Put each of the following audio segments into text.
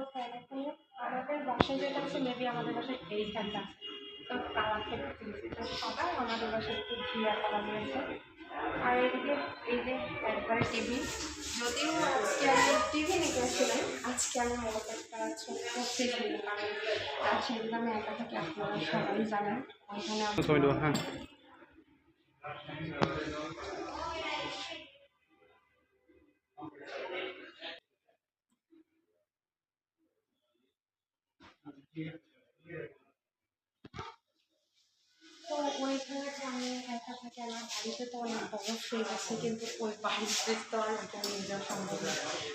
আমাদের বাসায় যেটা আছে মেবি আমাদের বাসায় এই আছে তো কালার থেকে তুলছি তো সবাই আমাদের বাসায় একটু ঘিয়া কালার রয়েছে আর এদিকে এই যে একবারে টিভি যদিও আজকে আমি টিভি নিতে আসছিলাম আজকে আমি মূলত একটা ফ্রিজ নিব কারণ রাজশাহীতে আমি একা থাকি আপনারা সবাই জানেন ওইখানে আমি ছবি দেবো হ্যাঁ তো ওইখানে যে আমি একা থাকি আমার বাড়িতে তো অনেক বড় আছে, কিন্তু ওই ফ্রিজ তো আর ওইটা নিয়ে যাওয়া সম্ভব না।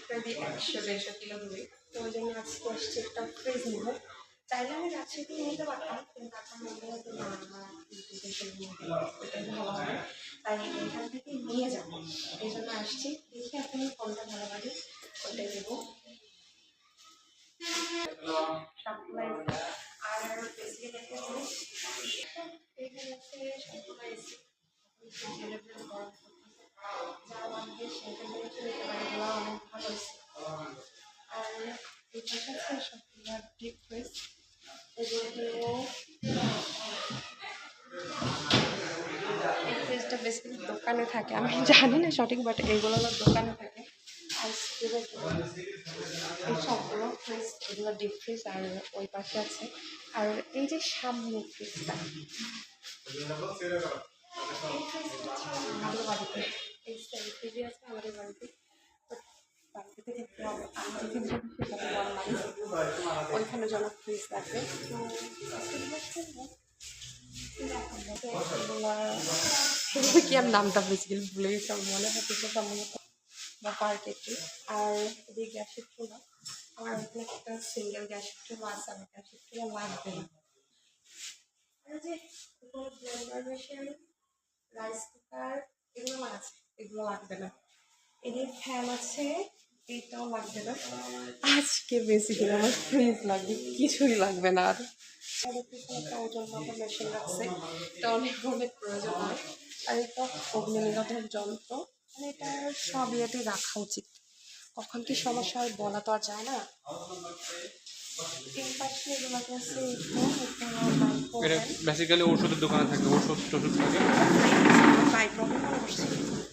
যদি একশো, দেড়শো কিলো দূরে। তো ওই জন্য আজকে আসছি একটা ফ্রিজ নেব। চাইলে আমি রাজশাহী থেকে নিতে পারতাম, কিন্তু এখন মনে যে না ভালো তাই এখান থেকে নিয়ে যাব। এই জন্য আসছি। দেখি এখন কোনটা ভালো লাগে নেব। সবগুলাই আর একটা জিনিস এখানে আছে সবগুলো আর দোকানে থাকে। আমি জানি না সঠিক বাট এগুলো দোকানে থাকে। আইসক্রিমের এই ডিপ আর ওই পাশে আছে। আর এই যে সামনে ফ্রিজটা আমাদের বাড়িতে আমাদের বাড়িতে থেকে থাকি ওইখানে যেন ফ্রিজ এগুলো কি আর নামটা বেসিক্যালি ভুলে গেছি আমার মনে হচ্ছে সম্ভবত বা পার্কেটি আর এদিকে গ্যাসের চুলা আমার একটা সিঙ্গেল গ্যাসের চুলা আছে আমার গ্যাসের চুলা লাগবে না রাইস কুকার এগুলো আছে এগুলো লাগবে না। এদের ফ্যান আছে এইটাও লাগবে না। আজকে বেসিক্যালি আমার ফ্রিজ লাগবে, কিছুই লাগবে না আর। মেশিন এটা অনেক প্রয়োজন হয় আর এটা যন্ত্র। মানে এটা সব ইয়েতে রাখা উচিত। কখন কি সমস্যা হয় বলা তো আর যায় না। এটা বেসিক্যালি ওষুধের দোকানে থাকে ওষুধ টষুধ থাকে।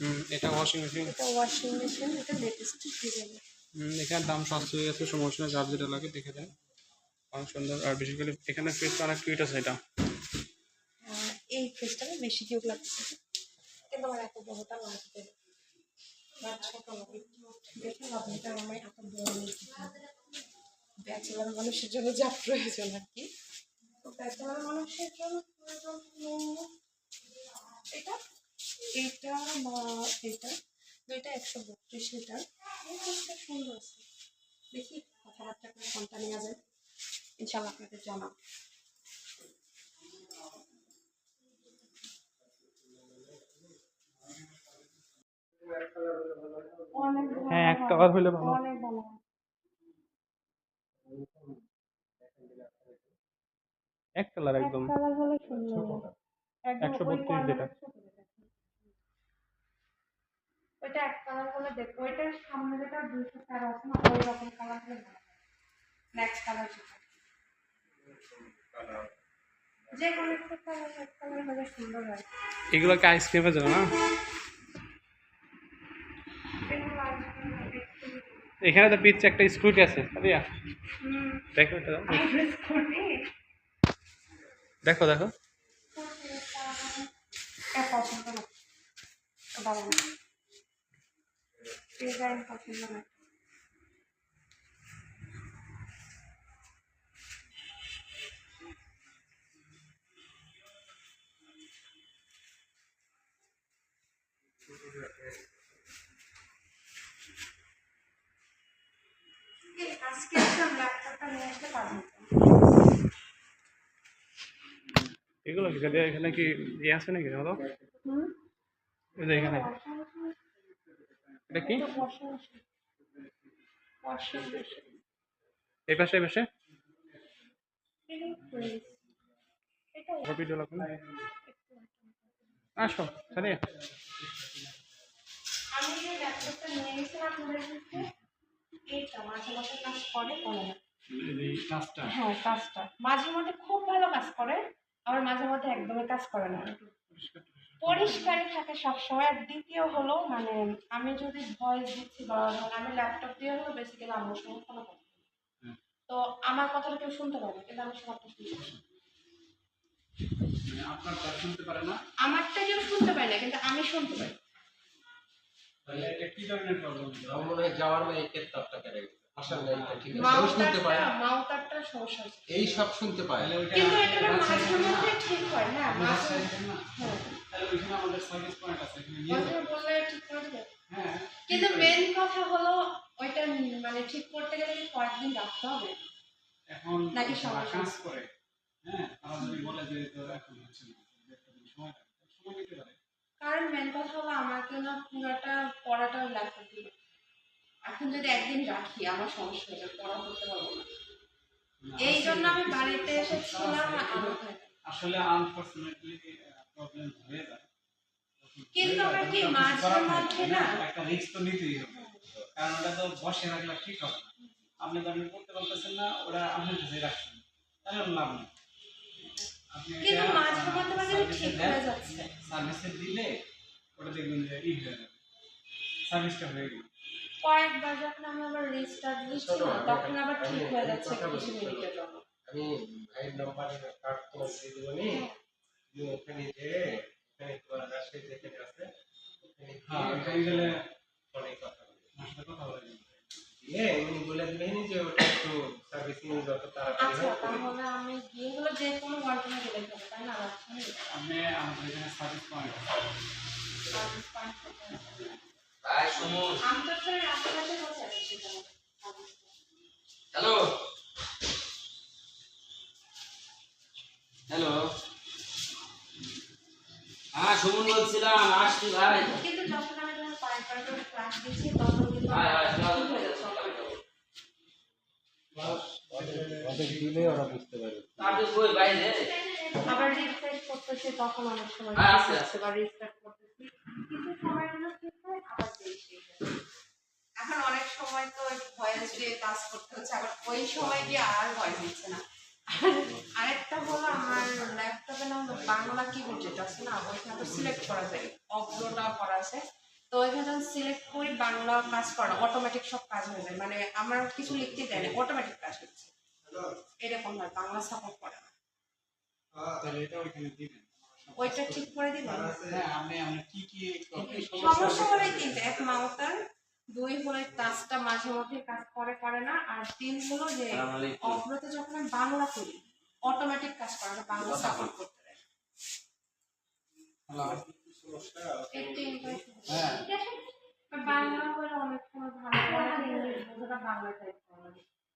হুম, এটা ওয়াশিং মেশিন ওয়াশিং মেশিন এটা লেটেস্ট এখানে দাম সস্তা হয়ে গেছে সমস্যা নেই যার যেটা লাগে দেখে দেন। অনেক সুন্দর আর বেসিক্যালি এখানে ফ্রিজটা অনেক কিউট আছে এটা। এই না বেশি কিউট লাগছে। কিন্তু আমার এত বড়টা লাগবে ছোট দেখে লাভ আমার এত বড় ব্যাচেলার মানুষের জন্য যা প্রয়োজন আর কি। তো ব্যাচেলার মানুষের জন্য প্রয়োজন এটা এটা বা এটা দুইটা একশো বত্রিশ লিটার। এই সুন্দর আছে। দেখি কথাবার্তা করে কোনটা নেওয়া যায়। ইনশাল্লাহ আপনাদের জানাব। হ্যাঁ এক। কালার হলে ভালো অনেক ভালো হয়। এক কালার একদম কালার হলে সুন্দর। একশো বত্রিশ যেটা। কালারটা ছোট যেটা। ওইটা এক কালার হলে দেখো ওইটার সামনে যেটা দুশো তেরো আছে না ওই রকম কালার হলে নেক্সট কালার যেটা যে কোনো একটা কালার এক কালার হলে সুন্দর হয়। এগুলো কি আইসক্রিমের জন্য না। এখানে তো পিচ্ছে একটা স্কুটি আছে দেখো এটা। স্কুটি? দেখো দেখো। পছন্দ না। এগুলো কি? এখানে কি ইয়ে আছে নাকি? বলো হুম? এই যে এখানে। এটা কি? এই পাশে এই পাশে। এটা ভিডিও লাগবে না আসো সারিয়া আমি যে ল্যাপটপটা নিয়ে গেছিলাম কাছে এইটা মাঝে মাঝে কাজ করে করে না। এই কাজটা? হ্যাঁ কাজটা। মাঝে মধ্যে খুব ভালো কাজ করে আবার মাঝে মধ্যে একদমই কাজ করে না। পরিষ্কারই থাকে সবসময়। আর দ্বিতীয় হলো মানে আমি যদি ভয়েস দিচ্ছি বা আমি ল্যাপটপ দিয়ে হলো বেসিক্যালি আমার সঙ্গে কোনো কথা তো আমার কথাটা কেউ শুনতে পারে না, কিন্তু আমি সবারটা শুনতে মানে আপনার কথা শুনতে পারে না? আমারটা কেউ শুনতে পায় না কিন্তু আমি শুনতে পাই তাহলে এটা কি ধরনের প্রবলেম আমার মনে হয় যাওয়ার মেয়ে একের কেটে গেছে। আসার মেয়েটা ঠিক আছে। শুনতে পায়। মাউতারটা মাউতারটা সমস্যা এই সব শুনতে পায়। কিন্তু এটা মাঝে মধ্যে ঠিক হয় হ্যাঁ মাঝে হ্যাঁ। তাহলে ওইখানে আমাদের সার্ভিস পয়েন্ট আছে এখানে নিয়ে বললে ঠিক করে দেবে হ্যাঁ কিন্তু মেন কথা হলো ওইটা মানে ঠিক করতে গেলে কি কয়েকদিন রাখতে হবে। এখন নাকি সমস্যা? করে হ্যাঁ তারা যদি বলে যে তো এখন হচ্ছে না একটা দিন সময় সময় নিতে পারে কারণ মেন কথা হলো আমাকে না পুরাটা পড়াটা দিয়ে এখন যদি একদিন রাখি আমার সমস্যা যাবে পড়া করতে পারব না। এই জন্য আমি বাড়িতে এসেছিলাম। আসলে আনফরচুনেটলি প্রবলেম হয়ে যায়। কিন্তু আমার কি মাঝে মধ্যে না? একটা রিস্ক তো নিতেই হবে। কারণ ওটা তো বসে রাখলে ঠিক হবে আপনি তো আপনি করতে পারতেছেন না ওরা আপনার কাছে রাখছেন তাহলে লাভ নেই। আপনি কিন্তু মাঝে মধ্যে মাঝে ঠিক হয়ে যাচ্ছে। সার্ভিসে দিলে ওটা দেখবেন যে ই হয়ে যাবে। সার্ভিসটা হয়ে গেল। কয়েকবার যখন আমি আবার রিস্টার্ট দিচ্ছি না তখন আবার ঠিক হয়ে যাচ্ছে কিছু মিনিটের জন্য। আমি ভাইয়ের নাম্বারে কার্ড তোমার দিয়ে দেবো নি। তুমি ওখানে যে ওখানে তোমার রাজশাহী যেখানে আছে ওখানে হ্যাঁ ওখানে গেলে ফোনে কথা কথা বলে নিন। দিয়ে এমনি বলে দিলেন যে ওটা একটু সার্ভিসিং যত তাড়াতাড়ি আচ্ছা হয় তাহলে আমি গিয়ে হলো যে কোনো ওয়ার্ডে গেলে হবে তাই না রাজশাহী আমাদের এখানে সার্ভিস পয়েন্ট সার্ভিস পয়েন্ট আছি হ্যালো। হ্যালো। হ্যাঁ সুমন বলছিলাম আসছি ভাই। কিন্তু যখন আমি যখন পায়ে পায়ে করে ক্লাস দিচ্ছি তখন কিন্তু ভাই ভাই আমার ঠিক হয়ে যাচ্ছে। ওদের দিলে ওরা বুঝতে পারবে। তাদের বই বাইরে। আবার রিফ্রেশ করতেছি তখন অনেক সময় হ্যাঁ, আছে, হচ্ছে বা রিস্টার্ট করতেছি। কিছু ঠিক হয় এখন অনেক সময় তো ভয়েস দিয়ে কাজ করতে হচ্ছে, আবার ওই সময় গিয়ে আর ভয়েস দিচ্ছে না। আরেকটা হলো আমার ল্যাপটপে না হলো বাংলা কিবোর্ড যেটা আছে না, ওইখানে তো সিলেক্ট করা যায় অপলোডটা করা আছে। তো ওইখানে যখন সিলেক্ট করি, বাংলা কাজ করা অটোমেটিক সব কাজ হয়ে যায়। মানে আমার কিছু লিখতে দেয় না অটোমেটিক কাজ হচ্ছে। এরকম হয় বাংলা সাপোর্ট করে না। তাহলে এটা ওইখানে দিবেন। ওইটা ঠিক করে দিবেন? হ্যাঁ কি সমস্যা হলে কিন্তু এক মাউতার দুই হলে কাজটা মাঝে মধ্যে কাজ করে করে না আর তিন হলো যে অগ্রতে যখন আমি বাংলা করি অটোমেটিক কাজ করে না বাংলা সাপোর্ট করতে হ্যাঁ। বাংলা হলে অনেক সময় ভালো করে ইংলিশ বোঝাটা বাংলা টাইপ করা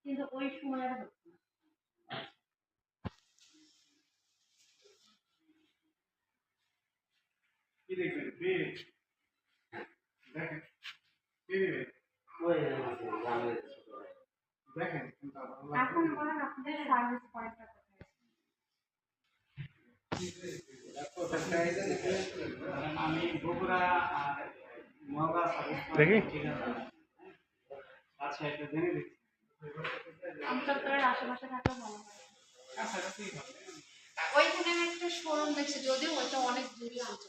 কিন্তু ওই সময় আর হচ্ছে না। দেখবেন পেজ দেখেন কি কোথায় আমি দেখি? আচ্ছা জেনে দিচ্ছি আশেপাশে থাকলে ভালো হয় কাছাকাছি ওইখানে একটা শোরুম দেখছি, যদিও ওইটা অনেক দূরে আনছে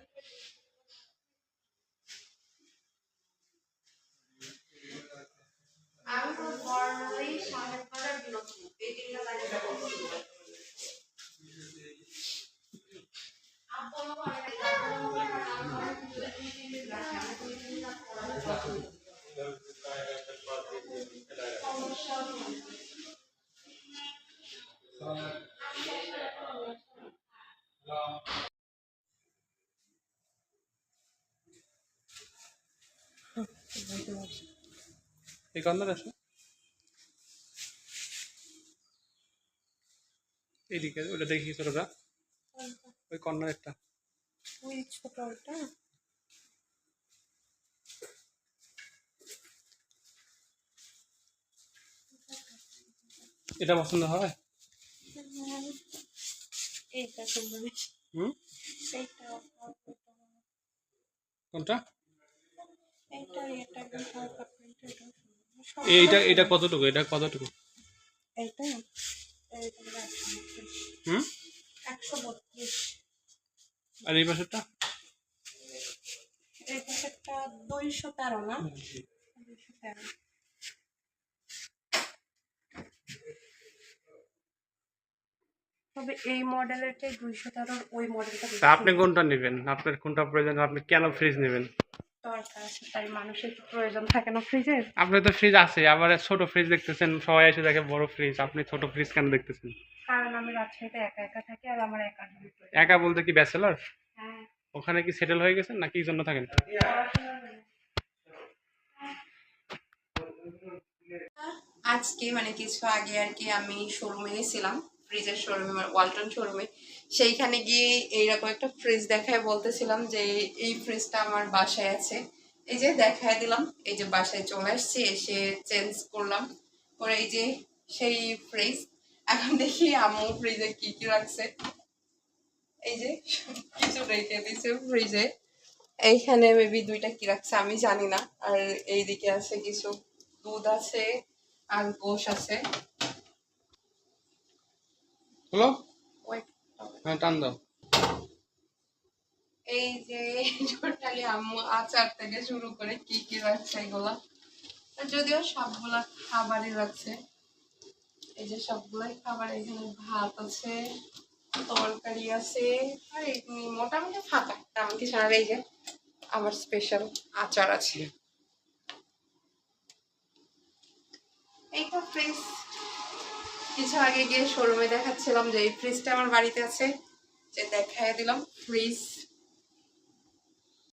এই কর্নার আসো এইদিকে ওটা দেখি ছোটটা ওই কর্নার একটা। ওই ছোট ওটা। এটা পছন্দ হয় কোনটা? এটা এটা এইটা এটা কতটুকু? এটা কতটুকু? এইটা। হুম? আর এই পাশেরটা? এই দুইশো তেরো না? দুইশো তেরো। তবে এই মডেলেরটাই দুইশো তেরোর ওই মডেলটা আপনি কোনটা নেবেন? আপনার কোনটা প্রয়োজন? আপনি কেন ফ্রিজ নেবেন? দরকার আছে তাই মানুষের কি প্রয়োজন থাকে না ফ্রিজের আপনার তো ফ্রিজ আছে আবার ছোট ফ্রিজ দেখতেছেন সবাই এসে দেখে বড় ফ্রিজ আপনি ছোট ফ্রিজ কেন দেখতেছেন? কারণ আমি রাজশাহীতে একা একা থাকি আর আমার একা একা বলতে কি ব্যাচেলার হ্যাঁ। ওখানে কি সেটেল হয়ে গেছেন না কি জন্য থাকেন? আজকে মানে কিছু আগে আর কি আমি শোরুমে গেছিলাম। ফ্রিজের শোরুমে ওয়ালটন শোরুমে সেইখানে গিয়ে এইরকম একটা ফ্রিজ দেখায় বলতেছিলাম যে, এই ফ্রিজটা আমার বাসায় আছে। এই যে দেখায় দিলাম, এই যে বাসায় চলে আসছি, এসে চেঞ্জ করলাম। করে এই যে সেই ফ্রিজ এখন দেখি আম্মু ফ্রিজে কি কি রাখছে। এই যে কিছু রেখে দিছে ফ্রিজে এইখানে মেবি দুইটা কি রাখছে আমি জানি না। আর এইদিকে আছে কিছু দুধ আছে, আর গোশ আছে। হলো হ্যাঁ টান দাও। এই যে টোটালি আম্মু আচার থেকে শুরু করে কি কি রাখছে এগুলা। যদিও সবগুলা খাবারই রাখছে। এই যে সবগুলাই খাবার এখানে ভাত আছে তরকারি আছে আর এমনি মোটামুটি ফাঁকা। কিছু আর এই যে আমার স্পেশাল আচার আছে। এইটা ফ্রিজ কিছু আগে গিয়ে শোরুমে দেখাচ্ছিলাম যে এই ফ্রিজটা আমার বাড়িতে আছে। যে দেখাই দিলাম ফ্রিজ